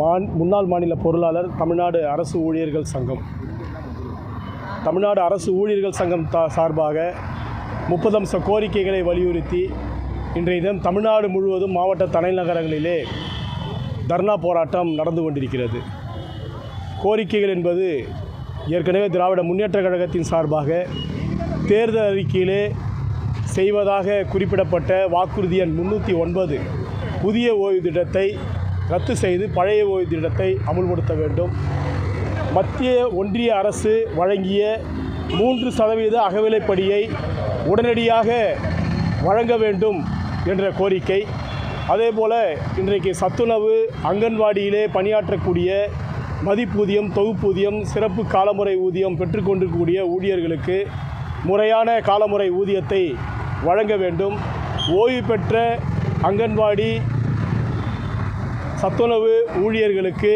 மான் முன்னாள் மாநில பொருளாளர் தமிழ்நாடு அரசு ஊழியர்கள் சங்கம். தமிழ்நாடு அரசு ஊழியர்கள் சங்கம் தா சார்பாக முப்பது அம்ச கோரிக்கைகளை வலியுறுத்தி இன்றைய தினம் தமிழ்நாடு முழுவதும் மாவட்ட தலைநகரங்களிலே தர்ணா போராட்டம் நடந்து கொண்டிருக்கிறது. கோரிக்கைகள் என்பது ஏற்கனவே திராவிட முன்னேற்றக் கழகத்தின் சார்பாக தேர்தல் அறிக்கையிலே செய்வதாக குறிப்பிடப்பட்ட வாக்குறுதி எண் முன்னூற்றி ஒன்பது புதிய ஓய்வு திட்டத்தை ரத்து செய்து பழைய ஓய்வு திட்டத்தை அமுல்படுத்த வேண்டும். மத்திய ஒன்றிய அரசு வழங்கிய மூன்று சதவீத அகவிலைப்படியை உடனடியாக வழங்க வேண்டும் என்ற கோரிக்கை. அதேபோல இன்றைக்கு சத்துணவு அங்கன்வாடியிலே பணியாற்றக்கூடிய மதிப்பூதியம் தொகுப்பூதியம் சிறப்பு காலமுறை ஊதியம் பெற்றுக்கொண்டிருக்கக்கூடிய ஊழியர்களுக்கு முறையான காலமுறை ஊதியத்தை வழங்க வேண்டும். ஓய்வு பெற்ற அங்கன்வாடி சத்துணவு ஊழியர்களுக்கு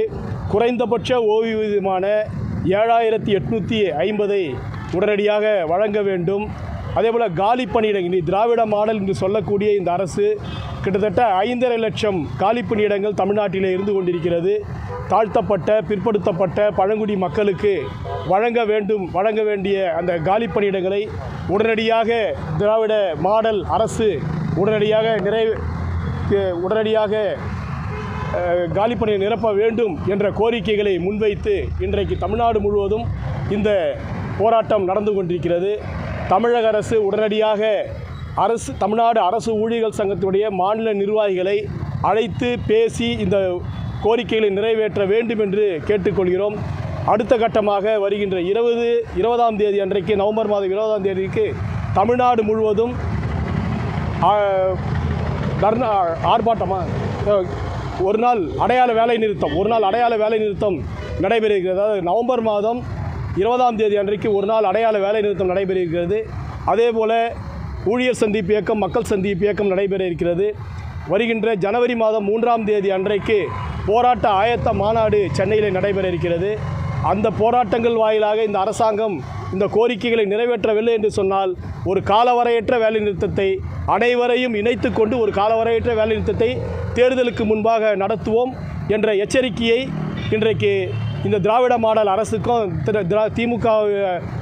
குறைந்தபட்ச ஓய்வூதியமான ஏழாயிரத்தி எட்நூற்றி ஐம்பதை உடனடியாக வழங்க வேண்டும். அதேபோல் காலி பணியிடங்கள் திராவிட மாடல் என்று சொல்லக்கூடிய இந்த அரசு கிட்டத்தட்ட ஐந்தரை லட்சம் காலி பணியிடங்கள் தமிழ்நாட்டிலே இருந்து கொண்டிருக்கிறது. தாழ்த்தப்பட்ட பிற்படுத்தப்பட்ட பழங்குடி மக்களுக்கு வழங்க வேண்டும் வழங்க வேண்டிய அந்த காலி பணியிடங்களை உடனடியாக திராவிட மாடல் அரசு உடனடியாக நிறைவு உடனடியாக காலிப்பணியை நிரப்ப வேண்டும் என்ற கோரிக்கைகளை முன்வைத்து இன்றைக்கு தமிழ்நாடு முழுவதும் இந்த போராட்டம் நடந்து கொண்டிருக்கிறது. தமிழக அரசு உடனடியாக அரசு தமிழ்நாடு அரசு ஊழியர்கள் சங்கத்துடைய மாநில நிர்வாகிகளை அழைத்து பேசி இந்த கோரிக்கைகளை நிறைவேற்ற வேண்டும் என்று கேட்டுக்கொள்கிறோம். அடுத்த கட்டமாக வருகின்ற இருபது இருபதாம் தேதி அன்றைக்கு நவம்பர் மாதம் இருபதாம் தேதிக்கு தமிழ்நாடு முழுவதும் ஆ, தர்ணா ஒரு நாள் அடையாள வேலை நிறுத்தம் ஒரு நாள் அடையாள வேலை நிறுத்தம் நடைபெறுகிறது. அதாவது நவம்பர் மாதம் இருபதாம் தேதி அன்றைக்கு ஒரு நாள் அடையாள வேலை நிறுத்தம் நடைபெறுகிறது. அதே போல் ஊழியர் சந்திப்பு இயக்கம் மக்கள் சந்திப்பு இயக்கம் நடைபெற இருக்கிறது. வருகின்ற ஜனவரி மாதம் மூன்றாம் தேதி அன்றைக்கு போராட்ட ஆயத்த மாநாடு சென்னையில் நடைபெற இருக்கிறது. அந்த போராட்டங்கள் வாயிலாக இந்த அரசாங்கம் இந்த கோரிக்கைகளை நிறைவேற்றவில்லை என்று சொன்னால் ஒரு காலவரையற்ற வேலைநிறுத்தத்தை அனைவரையும் இணைத்து கொண்டு ஒரு காலவரையற்ற வேலைநிறுத்தத்தை தேர்தலுக்கு முன்பாக நடத்துவோம் என்ற எச்சரிக்கையை இன்றைக்கு இந்த திராவிட மாடல் அரசுக்கும் திரு திரா திமுக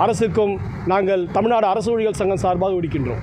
அரசுக்கும் நாங்கள் தமிழ்நாடு அரசு ஊழியர் சங்கம் சார்பாக விடுக்கின்றோம்.